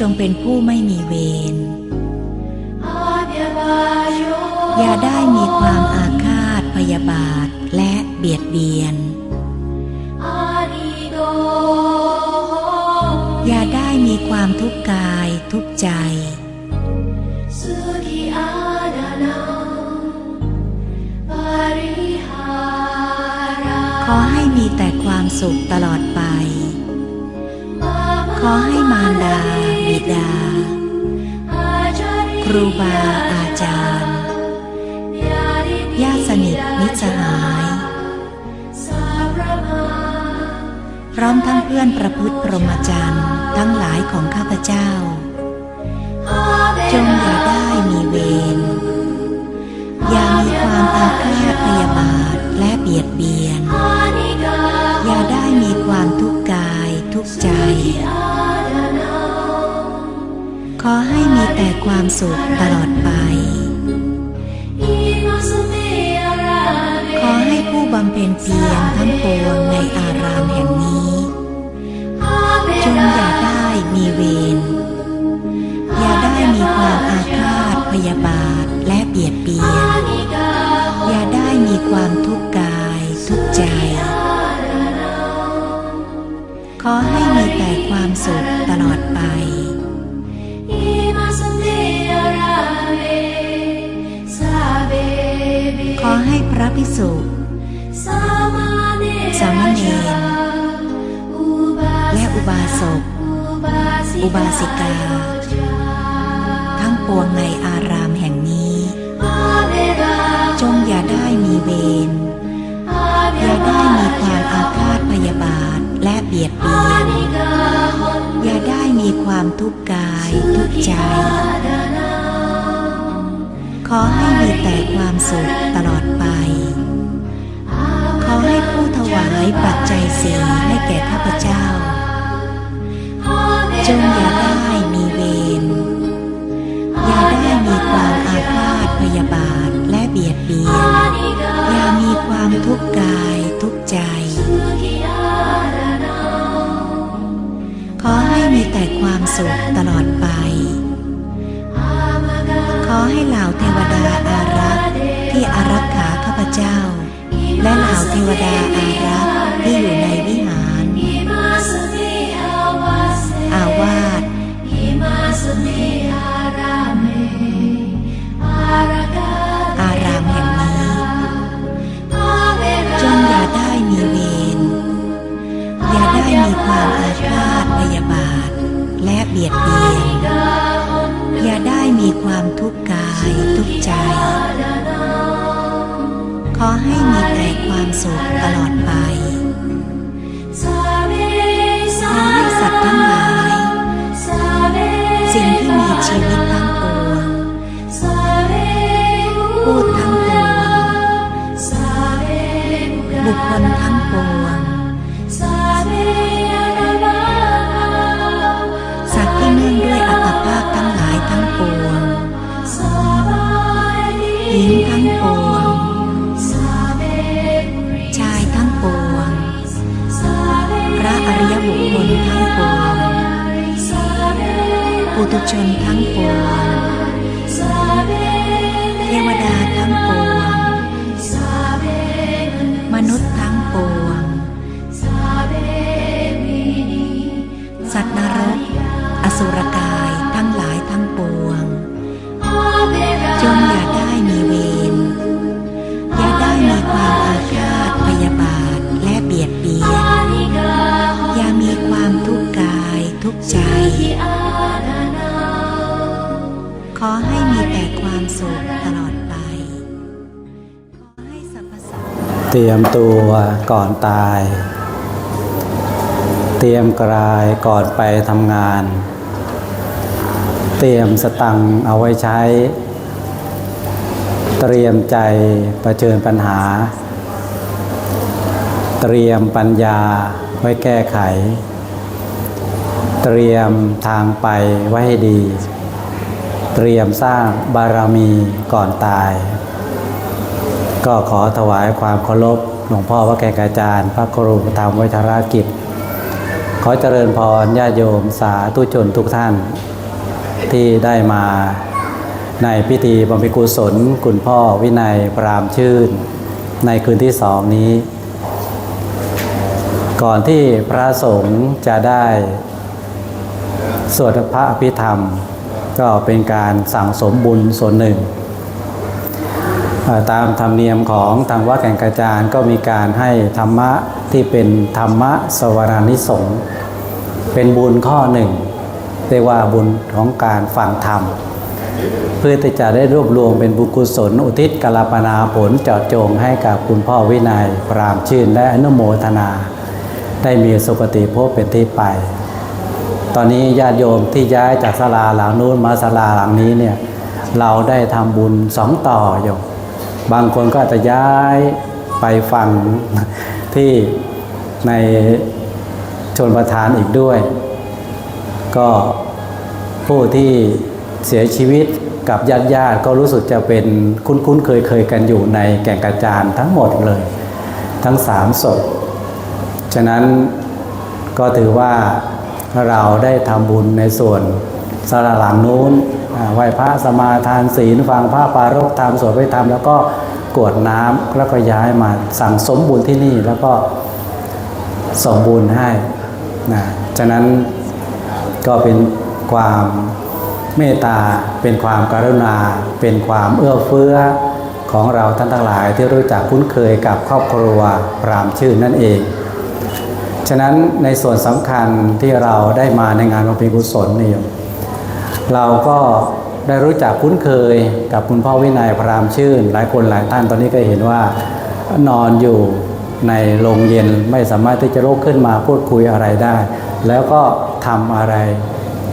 จงเป็นผู้ไม่มีเวร อย่าได้มีความอาฆาตพยาบาทและเบียดเบียน อย่าได้มีความทุกข์กายทุกข์ใจ ขอให้มีแต่ความสุขตลอดไป ขอให้มารดา ดา ครูบาอาจารย์ญาติสนิทมิตรสหาย พร้อมทั้งเพื่อนประพฤติพรหมจรรย์ทั้งหลายของข้าพเจ้า จงอย่าได้มีเวรอย่ามีความอาฆาตพยาบาทและเบียดเบียน อย่าได้มีความทุกข์กายทุกข์ใจ ขอให้มีแต่ความสุขตลอดไป ขอให้ผู้บำเพ็ญเพียรทั้งปวงในอารามแห่งนี้ จงอย่าได้มีเวร อย่าได้มีความอาฆาตพยาบาทและเบียดเบียน อย่าได้มีความทุกข์กายทุกใจ ขอให้มีแต่ความสุขตลอดไป ระภิกษุสามเณรและอุบาสก อุบาสิกา ทั้งปวงในอารามแห่งนี้ จงอย่าได้มีเวรอย่าได้มีความอาฆาตพยาบาทและเบียดเบียน อย่าได้มีความทุกข์กายทุกข์ใจ ขอให้มีแต่ความสุขตลอดไป ขอให้ผู้ถวายปัจจัยสีให้แก่ข้าพเจ้า จงอย่าได้มีเวร อย่าได้มีความอาฆาตพยาบาทและเบียดเบียน อย่ามีความทุกข์กายทุกข์ใจ ขอให้มีแต่ความสุขตลอดไป ให้เหล่าเทวดาอารักษ์ที่อารักขาข้าพเจ้า และเหล่าเทวดาอารักษ์ที่อยู่ในวิหาร อาวาสอารามแห่งนี้จงอย่าได้มีเวรอย่าได้มีความอาฆาตพยาบาท และเบียดเบียนอย่าได้มีความทุกข์ กายทุกใจ ขอให้มีแต่ความสุขตลอดไป ขอให้สัตว์ทั้งหลาย สิ่งที่มีชีวิตทั้งปวงพูดทั้งปวงบุคคลทั้งปวง ญิงทั้งปวง ชายทั้งปวง พระอริยบุคคลทั้งปวง ปุถุชนทั้งปวง เตรียมตัวก่อนตาย เตรียมกาย ก่อนไปทำงาน เตรียมสตังเอาไว้ใช้ เตรียมใจเผชิญปัญหา เตรียมปัญญาไว้แก้ไข เตรียมทางไปไว้ให้ดี เตรียมสร้างบารมีก่อนตาย ก็ขอถวายความเคารพหลวงพ่อพระแก่งอาจารย์ พระครูธรรมวิทรากิจ ขอเจริญพรญาติโยมสาธุชนทุกท่าน ที่ได้มาในพิธีบำเพ็ญกุศล คุณพ่อวินัยปรามชื่น ในคืนที่สองนี้ ก่อนที่พระสงฆ์จะได้สวดพระอภิธรรม ก็เป็นการสั่งสมบุญส่วนหนึ่ง ตามธรรมเนียมของทางวัดแก่งกระจานก็มีการให้ธรรมะที่เป็นธรรมะสวรานิสงฆ์เป็นบุญข้อหนึ่งเรียกว่าบุญของการฟังธรรม เพื่อที่จะได้รวบรวมเป็นบุญกุศล อุทิศกาลปนาผลเจาะจงให้กับคุณพ่อวินัยปรามชื่นและอนุโมทนา ได้มีสุคติภพเป็นที่ไป ตอนนี้ญาติโยมที่ย้ายจากศาลาหลังนู้นมาศาลาหลังนี้เนี่ยเราได้ทำบุญสองต่อโยม บางคนก็อาจจะย้ายไปฟังที่ในชนประทานอีกด้วย ก็ผู้ที่เสียชีวิตกับญาติญาติก็รู้สึกจะเป็นคุ้นๆเคยเคยๆกันอยู่ในแก่งกระจานทั้งหมดเลย ทั้งสามศพฉะนั้นก็ถือว่าเราได้ทำบุญในส่วนสาระหลังนู้น ไหว้พระสมาทานศีลฟังพระปารกธรรมสวดไปธรรมแล้วก็กวดน้ำแล้วก็ย้ายมาสั่งสมบุญที่นี่แล้วก็ส่งบุญให้นะฉะนั้นก็เป็นความเมตตาเป็นความกรุณา เป็นความเอื้อเฟื้อของเราท่านทั้งหลายที่รู้จักคุ้นเคยกับครอบครัวพรามชื่นนั่นเอง ฉะนั้นในส่วนสำคัญที่เราได้มาในงานบำเพ็ญกุศลนี่ เราก็ได้รู้จักคุ้นเคยกับคุณพ่อวินัยพรามชื่น หลายคนหลายท่านตอนนี้ก็เห็นว่านอนอยู่ในโรงเย็นไม่สามารถที่จะลุกขึ้นมาพูดคุยอะไรได้ แล้วก็ทำอะไร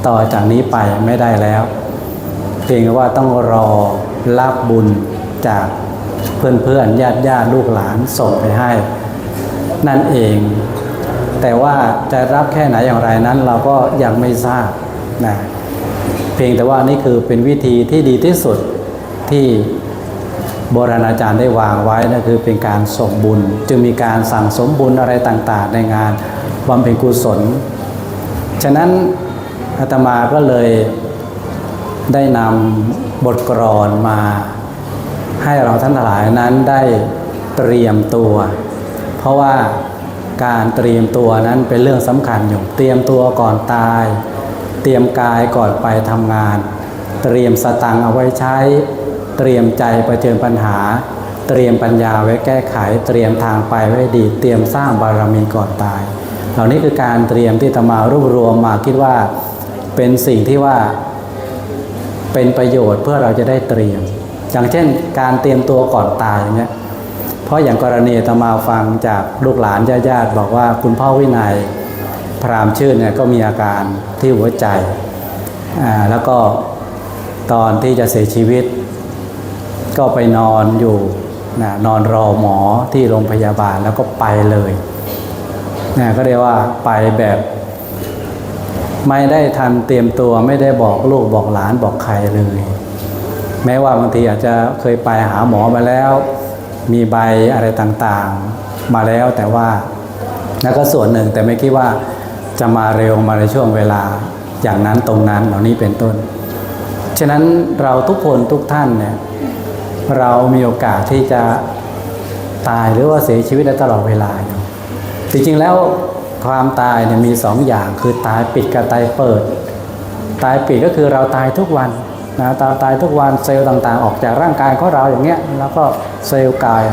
ต่อจากนี้ไปไม่ได้แล้วเพียงว่าต้องรอรับบุญจากเพื่อนๆญาติญาติลูกหลานส่งไปให้ นั่นเอง แต่ว่าจะรับแค่ไหนอย่างไรนั้นเราก็ยังไม่ทราบนะ เพียงแต่ว่านี่คือเป็นวิธีที่ดีที่สุดที่โบราณอาจารย์ได้วางไว้นั่นคือเป็นการส่งบุญ จึงมีการสั่งสมบุญอะไรต่างๆ ในงานบำเพ็ญกุศล ฉะนั้นอาตมาก็เลยได้นำบทกรอนมาให้เราท่านทั้งหลายนั้นได้เตรียมตัว เพราะว่าการเตรียมตัวนั้นเป็นเรื่องสำคัญอยู่เตรียมตัวก่อนตาย ตรียมกายก่อนไปทำงาน เตรียมสตังเอาไว้ใช้ เตรียมใจไปเจอปัญหา เตรียมปัญญาไว้แก้ไข เตรียมทางไปไว้ดี เตรียมสร้างบารมีก่อนตาย เหล่านี้คือการเตรียมที่ตมารวบรวมมาคิดว่าเป็นสิ่งที่ว่าเป็นประโยชน์เพื่อเราจะได้เตรียม อย่างเช่น การเตรียมตัวก่อนตายอย่างเงี้ยเพราะอย่างกรณีตมาฟังจากลูกหลานญาติๆบอกว่าคุณพ่อวินัย รามชื่นเนี่ยก็มีอาการที่หัวใจ แล้วก็ตอนที่จะเสียชีวิต ก็ไปนอนอยู่นะนอนรอหมอที่โรงพยาบาลแล้วก็ไปเลยนะก็เรียกว่าไปแบบ ไม่ได้ทันเตรียมตัวไม่ได้บอกลูกบอกหลานบอกใครเลย แม้ว่าบางทีอาจจะเคยไปหาหมอมาแล้ว มีใบอะไรต่างๆ มาแล้วแต่ว่าแล้วก็ส่วนหนึ่งแต่ไม่คิดว่า จะมาเร็วมาในช่วงเวลา อย่างนั้นตรงนั้นเหล่านี้เป็นต้น ฉะนั้นเราทุกคนทุกท่านเนี่ยเรามีโอกาสที่จะตายหรือว่าเสียชีวิตได้ตลอดเวลาอยู่จริงๆแล้วความตายเนี่ยมีสองอย่างคือตายปิดกับตายเปิด ตายปิดก็คือเราตายทุกวันนะตายตายทุกวันเซลล์ต่างๆ ออกจากร่างกายของเราอย่างเงี้ยแล้วก็เซลล์กาย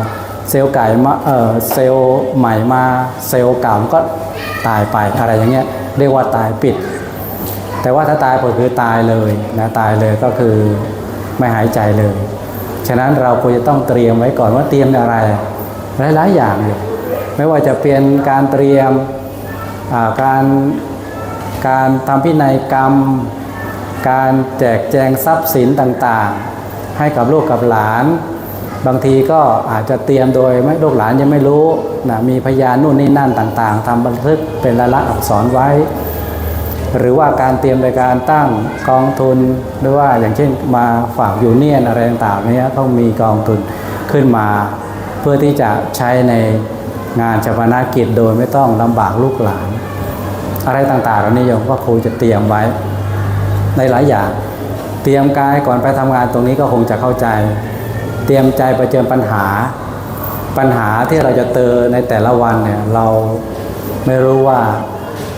เซลล์กายมาเออเซลล์ใหม่มาเซลล์เก่ามันก็ตายไปอะไรอย่างเงี้ยเรียกว่าตายปิด แต่ว่าถ้าตายปิดคือตายเลยนะตายเลยก็คือไม่หายใจเลย ฉะนั้นเราควรจะต้องเตรียมไว้ก่อนว่าเตรียมอะไรหลายๆอย่างเลยไม่ว่าจะเป็นการเตรียมการการทำพินัยกรรม การแจกแจงทรัพย์สินต่างๆ ให้กับลูกกับหลาน บางทีก็อาจจะเตรียมโดยไม่ลูกหลานยังไม่รู้นะมีพยานนู่นนี่นั่นต่างๆทำบันทึกเป็นลายลักษณ์อักษรไว้ หรือว่าการเตรียมในการตั้งกองทุนหรือว่าอย่างเช่นมาฝากยูเนียนอะไรต่างๆเนี้ยต้องมีกองทุนขึ้นมา เพื่อที่จะใช้ในงานชาปนกิจโดยไม่ต้องลำบากลูกหลาน อะไรต่างๆเหล่านี้ยมก็คงจะเตรียมไว้ในหลายอย่าง เตรียมกายก่อนไปทำงานตรงนี้ก็คงจะเข้าใจ เตรียมใจไปเจอปัญหา ปัญหาที่เราจะเจอในแต่ละวันเนี่ยเราไม่รู้ว่า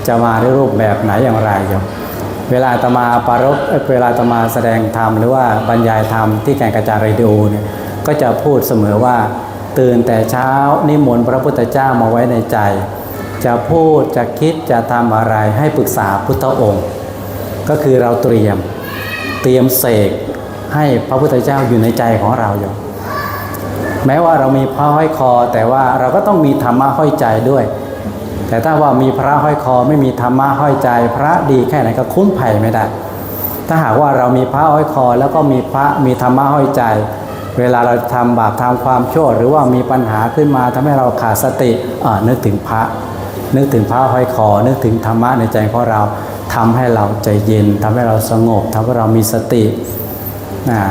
จะมาในรูปแบบไหนอย่างไรโยมเวลาตมาปารภเอ้ยเวลาอาตมาแสดงธรรมหรือว่าบรรยายธรรมที่แก่งกระจายเรดิโอเนี่ยก็จะพูดเสมอว่า ตื่นแต่เช้านิมนต์พระพุทธเจ้ามาไว้ในใจ จะพูดจะคิดจะทำอะไรให้ปรึกษาพุทธองค์ ก็คือเราเตรียมเตรียมเสก ให้พระพุทธเจ้าอยู่ในใจของเราอยู่แม้ว่าเรามีพระห้อยคอ แต่ว่าเราก็ต้องมีธรรมะห้อยใจด้วย แต่ถ้าว่ามีพระห้อยคอไม่มีธรรมะห้อยใจ พระดีแค่ไหนก็คุ้มภัยไม่ได้ ถ้าหากว่าเรามีพระห้อยคอ แล้วก็มีพระมีธรรมะห้อยใจ เวลาเราทำบาปทำความชั่ว หรือว่ามีปัญหาขึ้นมาทำให้เราขาดสติอ่านึกถึงพระ นึกถึงพระห้อยคอ นึกถึงธรรมะในใจของเราทำให้เราใจเย็นทำให้เราสงบทำให้เรามีสติ นะ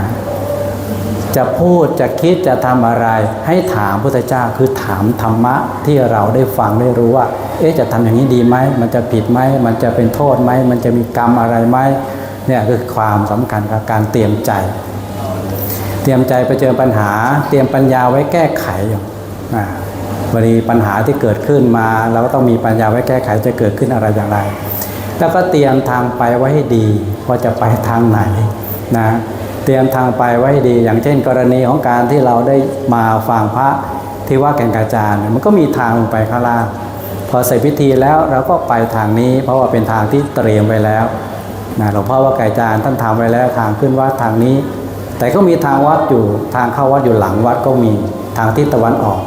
จะพูดจะคิดจะทำอะไร ให้ถามพุทธเจ้าคือถามธรรมะที่เราได้ฟังได้รู้ว่า เอ๊ะจะทำอย่างนี้ดีไหมมันจะผิดไหมมันจะเป็นโทษไหมมันจะมีกรรมอะไรไหมเนี่ยคือความสำคัญกับการเตรียมใจ เตรียมใจไปเจอปัญหา เตรียมปัญญาไว้แก้ไขอยู่อ่าวันนี้ปัญหาที่เกิดขึ้นมาเราก็ต้องมีปัญญาไว้แก้ไขจะเกิดขึ้นอะไรอย่างไร แล้วก็เตรียมทางไปไว้ให้ดีว่าจะไปทางไหนนะ เตรียมทางไปไว้ให้ดี อย่างเช่น กรณีของการที่เราได้มาฟังพระที่ว่าแก่งกาจารย์เนี่ยมันก็มีทางลงไปข้างล่างพอเสร็จพิธีแล้วเราก็ไปทางนี้ เพราะว่าเป็นทางที่เตรียมไว้แล้วนะหลวงพ่อว่าไก่จานท่านทำไว้แล้วทางขึ้นวัดทางนี้ แต่ก็มีทางวัดอยู่ทางเข้าวัดอยู่หลังวัดก็มีทางทิศตะวันออก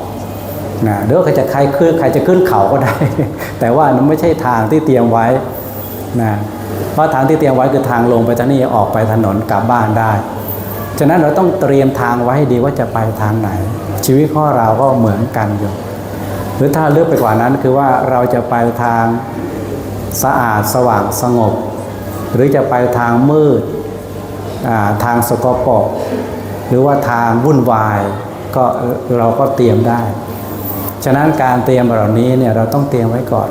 นะเดี๋ยวใครจะใครขึ้นใครจะขึ้นเขาก็ได้ แต่ว่ามันไม่ใช่ทางที่เตรียมไว้นะ เพราะทางที่เตรียมไว้คือทางลงไปทางนี้ออกไปถนนกลับบ้านได้ ฉะนั้นเราต้องเตรียมทางไว้ให้ดีว่าจะไปทางไหน ชีวิตของเราก็เหมือนกันอยู่ หรือถ้าเลือกไปกว่านั้นคือว่าเราจะไปทางสะอาดสว่างสงบ หรือจะไปทางมืดทางสกปรกหรือว่าทางวุ่นวายก็เราก็เตรียมได้ ฉะนั้นการเตรียมเหล่านี้เนี่ยเราต้องเตรียมไว้ก่อน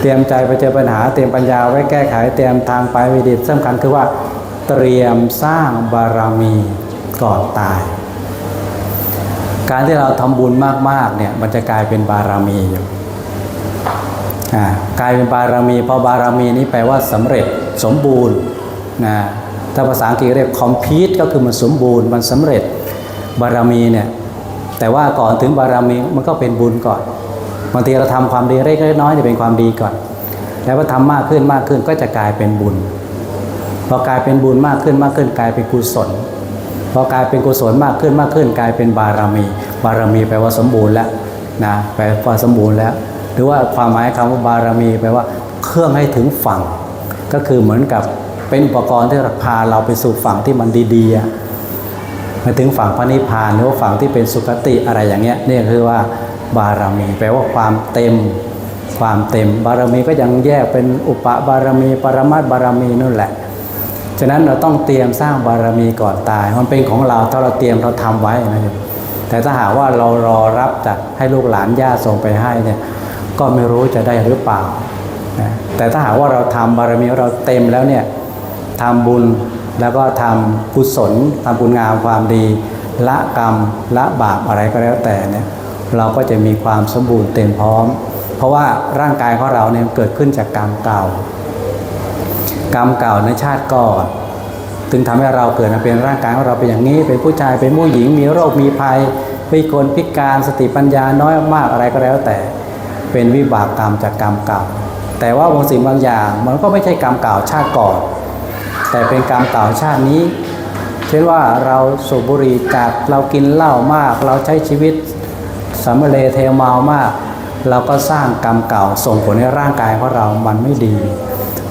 เตรียมใจไปเจอปัญหา เตรียมปัญญาไว้แก้ไข เตรียมทางไปวิดีสำคัญคือว่าเตรียมสร้างบารมีก่อนตาย การที่เราทำบุญมากๆเนี่ยมันจะกลายเป็นบารมีอยู่กลายเป็นบารมีเพราะบารมีนี้แปลว่าสำเร็จสมบูรณ์นะถ้าภาษาอังกฤษเรียก complete ก็คือมันสมบูรณ์มันสำเร็จบารมีเนี่ยแต่ว่าก่อนถึงบารมีมันก็เป็นบุญก่อน บางทีเราทำความดีเล็กน้อยจะเป็นความดีก่อน แล้วพอทำมากขึ้นมากขึ้นก็จะกลายเป็นบุญพอกลายเป็นบุญมากขึ้นมากขึ้นกลายเป็นกุศลพอกลายเป็นกุศลมากขึ้นมากขึ้น กลายเป็นบารมี บารมีแปลว่าสมบูรณ์แล้วนะแปลว่าสมบูรณ์แล้ว หรือว่าความหมายคำว่าบารมี แปลว่าเครื่องให้ถึงฝั่ง ก็คือเหมือนกับเป็นอุปกรณ์ที่พาเราไปสู่ฝั่งที่มันดีๆอะไปถึงฝั่งพระนิพพานหรือว่าฝั่งที่เป็นสุคติอะไรอย่างเงี้ยนี่คือว่า บารมี แปลว่าความเต็ม ความเต็มบารมีก็ยังแยกเป็นอุปบารมี ปรมัตบารมีนู่นแหละ ฉะนั้นเราต้องเตรียมสร้างบารมีก่อนตาย มันเป็นของเราถ้าเราเตรียมเราทำไว้นะโยมแต่ถ้าหากว่าเรารอรับจากให้ลูกหลานญาติส่งไปให้เนี่ยก็ไม่รู้จะได้หรือเปล่า แต่ถ้าหากว่าเราทำบารมีเราเต็มแล้วเนี่ยทำบุญแล้วก็ทำกุศลทำบุญงามความดี ละกรรมละบาปอะไรก็แล้วแต่เนี่ย เราก็จะมีความสมบูรณ์เต็มพร้อม เพราะว่าร่างกายของเราเนี่ยเกิดขึ้นจากกรรมเก่า กรรมเก่าในชาติก่อนถึงทำให้เราเกิดมาเป็นร่างกายของเราเป็นอย่างนี้ เป็นผู้ชายเป็นผู้หญิง มีโรคมีภัยพิกลพิการสติปัญญาน้อยมากอะไรก็แล้ว แต่เป็นวิบากกรรมจากกรรมเก่า แต่ว่าบางสิ่งบางอย่างมันก็ไม่ใช่กรรมเก่าชาติก่อน แต่เป็นกรรมเก่าชาตินี้ เช่นว่าเราสูบบุหรี่จัดเรากินเหล้ามาก เราใช้ชีวิต สำเร็จเทเมามาก เราก็สร้างกรรมเก่าส่งผลให้ร่างกายของเรามันไม่ดี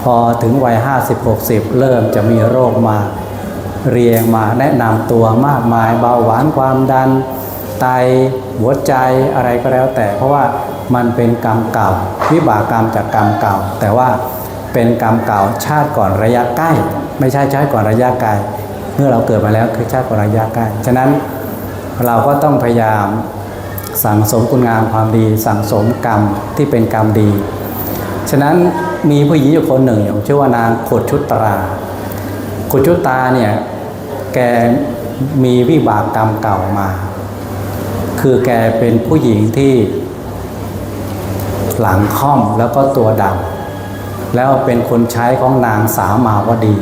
พอถึงวัย 50 60 เริ่มจะมีโรคมาเรียงมาแนะนำตัวมากมายเบาหวานความดัน ไตหัวใจอะไรก็แล้วแต่ เพราะว่ามันเป็นกรรมเก่า วิบากกรรมจากกรรมเก่า แต่ว่าเป็นกรรมเก่าชาติก่อนระยะใกล้ ไม่ใช่ชาติก่อนระยะไกลเมื่อเราเกิดมาแล้วคือชาติก่อนระยะใกล้ฉะนั้นเราก็ต้องพยายาม สั่งสมคุณงามความดี สั่งสมกรรมที่เป็นกรรมดี ฉะนั้นมีผู้หญิงอยู่คนหนึ่งชื่อว่านางขดชุตราขดชุตาเนี่ยแกมีวิบากกรรมเก่ามา คือแกเป็นผู้หญิงที่หลังค่อมแล้วก็ตัวดำแล้วเป็นคนใช้ของนางสาวมาวดี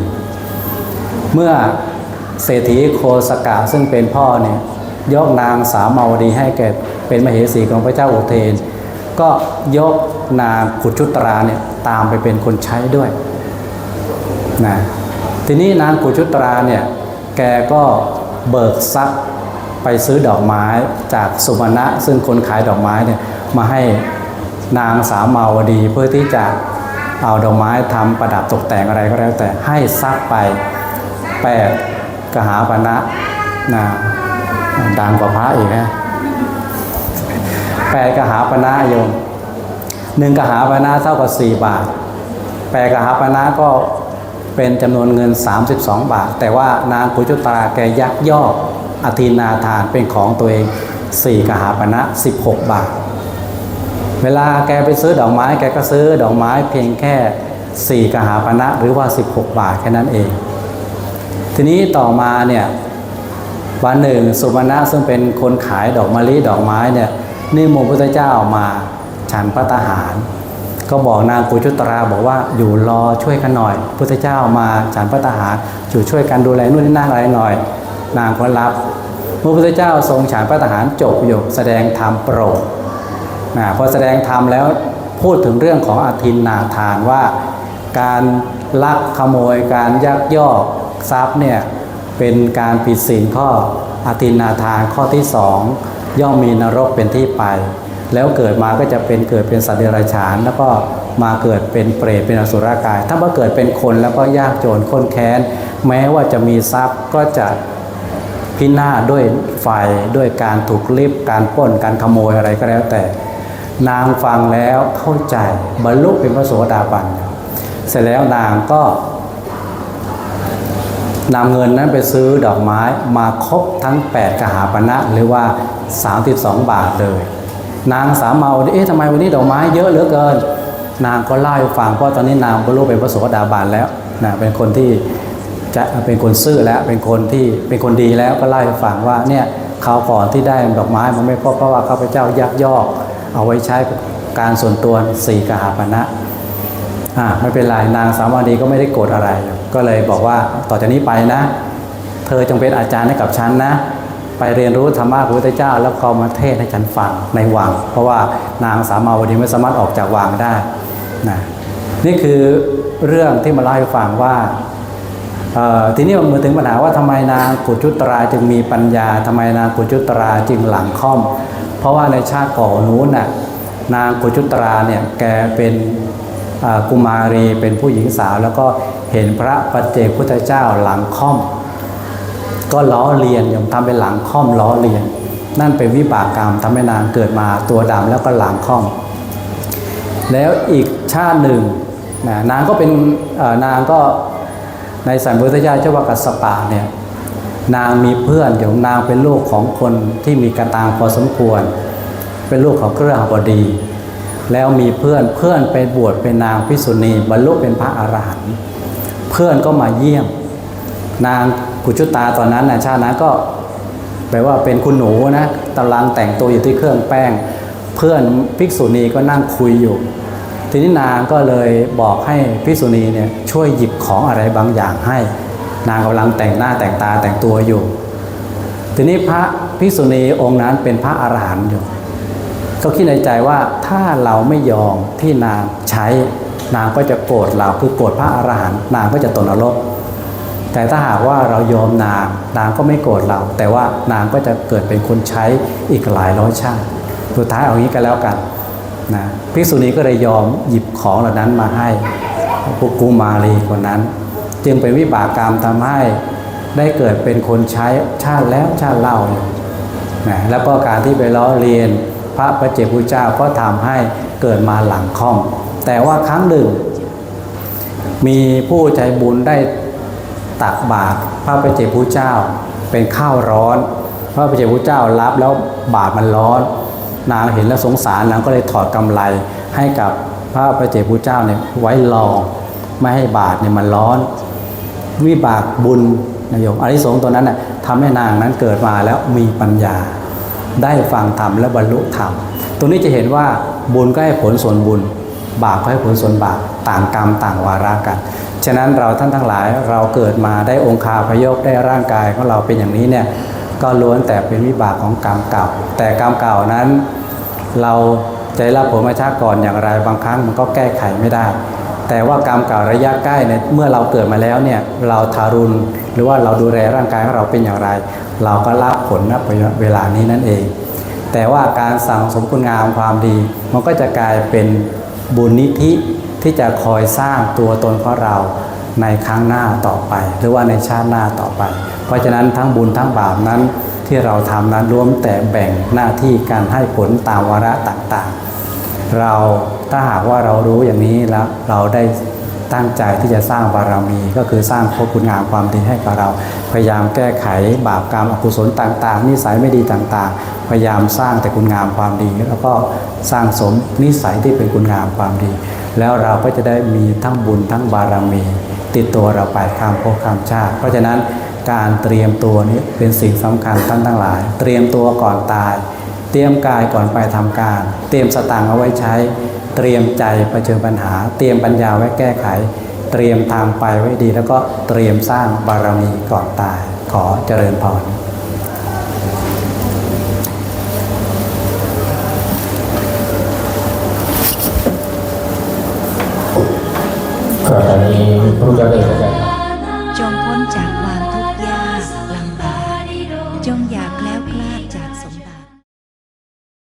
เมื่อเศรษฐีโคสกะซึ่งเป็นพ่อเนี่ยยกนางสาวมาวดีให้แก่ เป็นมเหสีของพระเจ้าโอเทน ก็ยกนางขุชุตราเนี่ยตามไปเป็นคนใช้ด้วยนะทีนี้นางขุชุตราเนี่ยแกก็เบิกทรัพย์ไปซื้อดอกไม้จากสุมาณะซึ่งคนขายดอกไม้เนี่ยมาให้นางสาวมาวดีเพื่อที่จะเอาดอกไม้ทำประดับตกแต่งอะไรก็แล้วแต่ให้ทรัพย์ไปแปดกหาปณะนะดังกว่าพระอีกนะ แปดกหาปณะโยมหนึ่งกหาปณะเท่ากับสี่บาทแปดกหาปณะก็เป็นจำนวนเงิน 32 บาท แต่ว่านางกุจุตราแกยักยอกอธินาทานเป็นของตัวเองสี่กหาปณะ16 บาท เวลาแกไปซื้อดอกไม้แกก็ซื้อดอกไม้เพียงแค่สี่กหาปณะหรือว่า 16 บาทแค่นั้นเอง ทีนี้ต่อมาเนี่ยวันหนึ่งสุมาณะซึ่งเป็นคนขายดอกมะลิดอกไม้เนี่ย นิมนต์พระพุทธเจ้ามาฉันพระทหาร ก็บอกนางปุชุตราบอกว่าอยู่รอช่วยกันหน่อยพุทธเจ้ามาฉันพระทหารอยู่ช่วยกันดูแลนู่นนี่นั่นอะไรหน่อย นางก็รับเมื่อพระพุทธเจ้าทรงฉันพระทหารจบอยู่แสดงธรรมโปรดนะพอแสดงธรรมแล้วพูดถึงเรื่องของอธินนาทานว่า การลักขโมยการยักยอกทรัพย์เนี่ยเป็นการผิดศีลข้ออธินนาทานข้อที่สอง ย่อมมีนรกเป็นที่ไป แล้วเกิดมาก็จะเป็นเกิดเป็นสัตว์เดรัจฉาน แล้วก็มาเกิดเป็นเปรตเป็นอสุรกาย ถ้าว่าเกิดเป็นคนแล้วก็ยากจนข้นแค้น แม้ว่าจะมีทรัพย์ก็จะพินาศด้วยไฟด้วยการถูกลิบการปล้นการขโมยอะไรก็แล้วแต่ นางฟังแล้วเข้าใจบรรลุเป็นพระโสดาบัน เสร็จแล้วนางก็นำเงินนั้นไปซื้อดอกไม้มาครบทั้ง 8 กหาปณะหรือว่า 32 บาทเลย นางสามเมาเอ๊ะทำไมวันนี้ดอกไม้เยอะเหลือเกิน นางก็เล่าให้ฟังเพราะตอนนี้นางบรรลุเป็นพระโสดาบันแล้วนะเป็นคนที่จะเป็นคนซื่อแล้วเป็นคนที่เป็นคนดีแล้วก็เล่าให้ฟังว่าเนี่ยคราวก่อนที่ได้ดอกไม้มันไม่พอเพราะว่าข้าพเจ้ายักยอก เอาไว้ใช้การส่วนตัวสี่กหาปณะอ่าไม่เป็นไรนางสามวดีก็ไม่ได้โกรธอะไร ก็เลยบอกว่าต่อจากนี้ไปนะ เธอจงเป็นอาจารย์ให้กับฉันนะ ไปเรียนรู้ธรรมะของพระพุทธเจ้า แล้วก็มาเทศให้ฉันฟังในวัง เพราะว่านางสามาวดีไม่สามารถออกจากวังได้นะนี่คือเรื่องที่มาเล่าให้ฟังว่าทีนี้มันมาถึงปัญหาว่าทำไมนางกุจุตราจึงมีปัญญาทำไมนางกุจุตราจึงหลังค่อม เพราะว่าในชาติก่อนนู้นน่ะนางกุจุตราเนี่ยแกเป็นกุมารีเป็นผู้หญิงสาว แล้วก็เห็นพระปัจเจกพุทธเจ้าหลังค่อม ก็ล้อเลียนยมทำเป็นหลังค่อมล้อเลียน นั่นเป็นวิบากกรรมทำให้นางเกิดมาตัวดำแล้วก็หลังค่อม แล้วอีกชาติหนึ่งนะนางก็เป็นนางก็ในสัมพุทธเจ้าเจ้าวากัสปะเนี่ยนางมีเพื่อนอยู่นางเป็นลูกของคนที่มีกระตางพอสมควร เป็นลูกของเครือหบดี แล้วมีเพื่อนเพื่อนไปบวชเป็นนางพิสุณีบรรลุเป็นพระอรหันต์เพื่อนก็มาเยี่ยม นาง กุจุตาตอนนั้นนะชาตินั้นก็แปลว่าเป็นคุณหนูนะกำลังแต่งตัวอยู่ที่เครื่องแป้ง เพื่อนภิกษุณีก็นั่งคุยอยู่ ทีนี้นางก็เลยบอกให้ภิกษุณีเนี่ยช่วยหยิบของอะไรบางอย่างให้ นางกำลังแต่งหน้าแต่งตาแต่งตัวอยู่ ทีนี้พระภิกษุณีองค์นั้นเป็นพระอรหันต์อยู่ก็คิดในใจว่าถ้าเราไม่ยอมที่นางใช้ นางก็จะโกรธเราคือโกรธพระอรหันต์นางก็จะตกนรก แต่ถ้าหากว่าเรายอมนาง นางก็ไม่โกรธเรา แต่ว่านางก็จะเกิดเป็นคนใช้อีกหลายร้อยชาติสุดท้ายเอางี้กันแล้วกันนะภิกษุณีก็เลยยอมหยิบของเหล่านั้นมาให้ปุกุมารีคนนั้น จึงเป็นวิบากกรรมทำให้ได้เกิดเป็นคนใช้ชาติแล้วชาติเล่าอยู่นะแล้วก็การที่ไปล้อเรียนพระประเจกุเจ้าก็ทำให้เกิดมาหลังค่อมแต่ว่าครั้งหนึ่ง มีผู้ใจบุญได้ ตักบาตรพระประเจกพุทธเจ้า เป็นข้าวร้อน พระประเจกพุทธเจ้ารับแล้วบาตรมันร้อน นางเห็นแล้วสงสารนางก็เลยถอดกำไรให้กับพระประเจกพุทธเจ้าเนี่ยไว้รองไม่ให้บาตรเนี่ยมันร้อน วิบากบุญนะโยมอานิสงตัวนั้นน่ะทำให้นางนั้นเกิดมาแล้วมีปัญญา ได้ฟังธรรมและบรรลุธรรม ตรงนี้จะเห็นว่าบุญก็ให้ผลส่วนบุญ บาปก็ให้ผลส่วนบาปต่างกรรมต่างวาระกัน ฉะนั้นเราท่านทั้งหลายเราเกิดมาได้องคาพยพได้ร่างกายของเราเป็นอย่างนี้เนี่ยก็ล้วนแต่เป็นวิบากของกรรมเก่า แต่กรรมเก่านั้น เราจะรับผลมาชาก่อนอย่างไรบางครั้งมันก็แก้ไขไม่ได้ แต่ว่ากรรมเก่าระยะใกล้เนี่ยเมื่อเราเกิดมาแล้วเนี่ยเราทารุณหรือว่าเราดูแลร่างกายของเราเป็นอย่างไร เราก็รับผลณเวลานี้นั่นเอง แต่ว่าการสั่งสมคุณงามความดี มันก็จะกลายเป็น บุญนิธิที่จะคอยสร้างตัวตนของเราในครั้งหน้าต่อไป หรือว่าในชาติหน้าต่อไป เพราะฉะนั้นทั้งบุญทั้งบาปนั้นที่เราทำนั้นรวมแต่แบ่งหน้าที่การให้ผลตามวาระต่างๆ เราถ้าหากว่าเรารู้อย่างนี้แล้วเราได้ ตั้งใจที่จะสร้างบารมีก็คือสร้างพคุณงามความดีให้กับเรา พยายามแก้ไขบาปกรรมอกุศลต่างๆ นิสัยไม่ดีต่างๆ พยายามสร้างแต่คุณงามความดี แล้วก็สร้างสมนิสัยที่เป็นคุณงามความดี แล้วเราก็จะได้มีทั้งบุญทั้งบารมี ติดตัวเราไปข้ามภพข้ามชาติ เพราะฉะนั้นการเตรียมตัวนี้เป็นสิ่งสำคัญท่านทั้งหลาย เตรียมตัวก่อนตาย เตรียมกายก่อนไปทำการ เตรียมสตางค์เอาไว้ใช้ เตรียมใจเผชิญปัญหา เตรียมปัญญาไว้แก้ไข เตรียมทางไปไว้ดี แล้วก็เตรียมสร้างบารมีก่อนตาย ขอเจริญพรก็ณีพระเจ้าไ